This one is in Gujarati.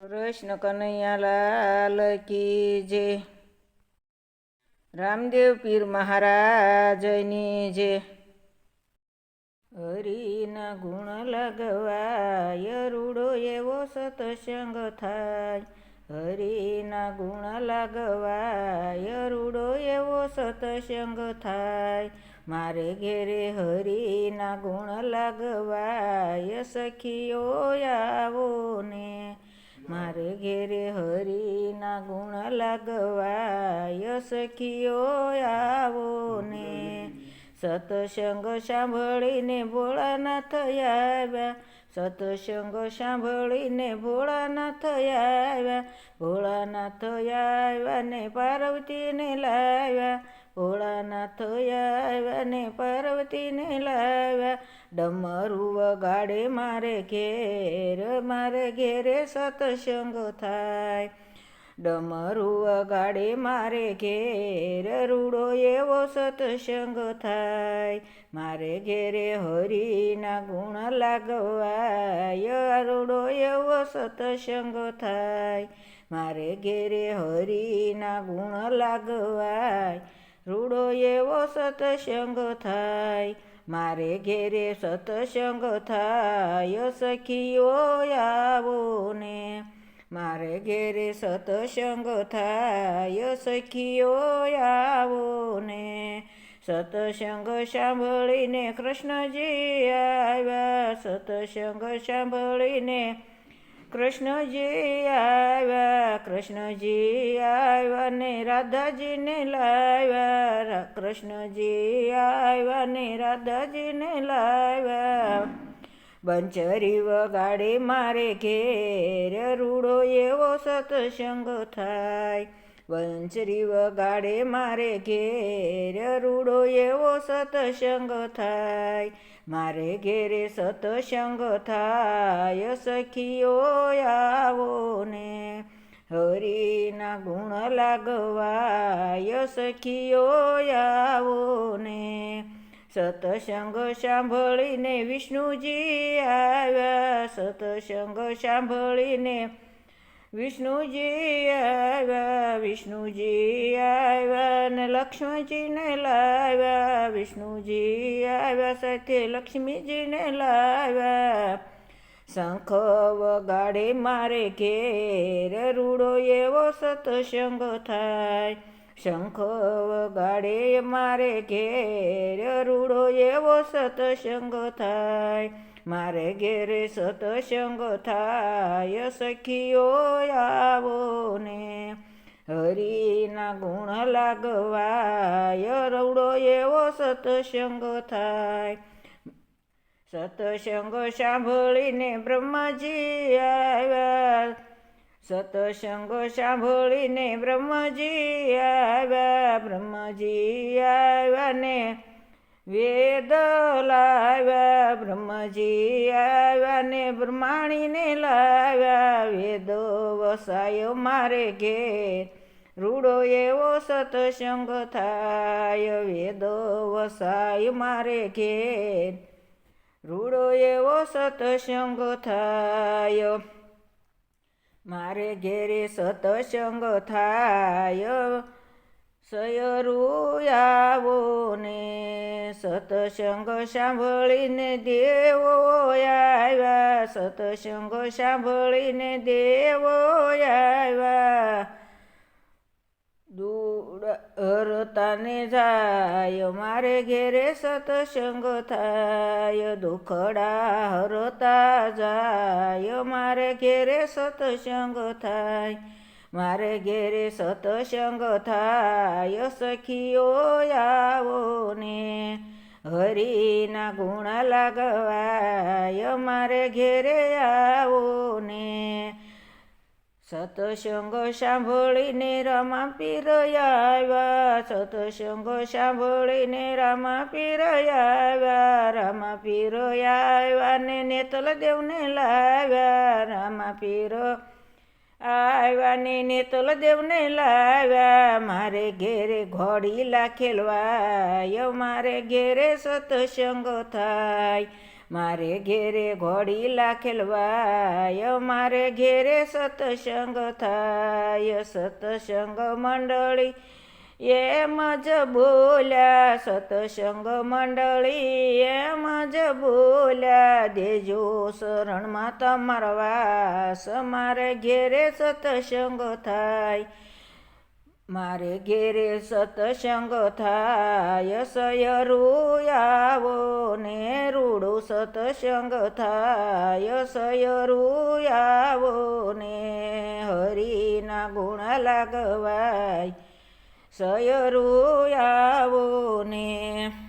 કૃષ્ણ કનૈયાલાલ કી જે, રામદેવ પીર મહારાજની જે, હરિના ગુણ લગવાય, રૂડો એવો સતસંગ થાય. હરિના ગુણ લગવાય, રૂડો એવો સતસંગ થાય. મારે ઘેરે હરિના ગુણ લાગવાય, સખીઓ આવો ને મારે ઘેરે હરિના ગુણ લાગવાય, સખીઓ આવો ને સતસંગ સાંભળીને ભોળાના આવ્યા. સતસંગ સાંભળીને ભોળાનાથ આવ્યા. ભોળાનાથ આવ્યા ને પાર્વતીને લાવ્યા. ભોળાનાથ આવ્યા ને પાર્વતીને લાવ્યા. ડમરું વગાડે મારે ઘેર, મારે ઘેરે સતસંગ થાય. ડમરું વગાડે મારે ઘેર, રૂડો એવો સતસંગ થાય. મારે ઘેરે હરિના ગુણ લાગવાય, રૂડો એવો સતસંગ થાય. મારે ઘેરે હરિના ગુણ લાગવાય, રૂડો એવો સતસંગ થાય. મારે ઘેરે સતસંગ થાય સખીઓ આવો ને મારે ઘેરે સતસંગ થાય સખીઓ આવો ને સતસંગ સાંભળીને કૃષ્ણજી આવ્યા. સતસંગ સાંભળીને કૃષ્ણજી આવ્યા કૃષ્ણજી આવ્યા ને રાધાજીને લાવ્યા. કૃષ્ણજી આવ્યા ને રાધાજીને લાવ્યા. બંચરી વગાડે મારે ઘેર, રૂડો એવો સતસંગ થાય. બંચરી વગાડે મારે ઘેર, રૂડો એવો સત્સંગ થાય. મારે ઘેરે સતસંગ થાય, સખીઓ આવો ને હરિના ગુણ લાગવાય સખીઓ આવો ને સતસંગ સાંભળીને વિષ્ણુજી આવ્યા, સતસંગ સાંભળીને વિષ્ણુજી આવ્યા વિષ્ણુજી આવ્યા ને લક્ષ્મણજીને લાવ્યા, વિષ્ણુજી આવ્યા સાથે લક્ષ્મીજીને લાવ્યા. શંખ વગાડે મારે ઘેર, રૂડો એવો સતસંગ થાય. શંખ વગાડે મારે ઘેર, રૂડો એવો સતસંગ થાય. મારે ઘેર સતસંગ થાય, સખીઓ આવો ને હરિના ગુણ લાગવાય, રૂડો એવો સતસંગ થાય. સતસંગ સાંભળીને બ્રહ્માજી આવ્યા સતસંગ સાંભળીને બ્રહ્મજી આવ્યા બ્રહ્મજી આવ્યા ને વેદ લાવ્યા બ્રહ્મજી આવ્યા ને બ્રહ્માણીને લાવ્યા વેદો વસાયો મારે ઘેર રૂડો એવો સતસંગ થાય વેદો વસાય મારે ઘેર રૂડો એવો સતસંગ થાય. મારે ઘેરે સતસંગ થાય. સયરું આવો ને સતસંગ સાંભળીને દેવો આવ્યા. સતસંગ સાંભળીને દેવો આવ્યા. હરતાને જાય મારે ઘેરે સતસંગ થાય દુખડા હરતા જાય મારે ઘેરે સતસંગ થાય મારે ઘેરે સતસંગ થાય સખીઓ આવો ને હરિના ગુણ લાગવાય મારે ઘેરે આવો ને સતસંગ સાંભળીને રામા પીર આવ્યા સતસંગ સાંભળીને રામા પીર આવ્યા રામા પીર આવ્યા ને નેતલ દેવને લાવ્યા રામા પીર આવ્યા ને નેતલ દેવને લાવ્યા મારે ઘેરે ઘોડી લાખેલવાય મારે ઘેરે સતસંગ થાય મારે ઘેરે ઘોડી લાખેલવાય મારે ઘેરે સતસંગ થાય, સતસંગ મંડળી એમ જ બોલ્યા, સતસંગ મંડળી એમ જ બોલ્યા, દેજો શરણમાં તમારા વાસ, મારે ઘેરે સતસંગ થાય. મારે ઘેરે સતસંગ થાય સયરું રૂયાવો ને રૂડો સતસંગ થાય સય આવો ને હરિના ગુણ લાગવાય સય આવો ને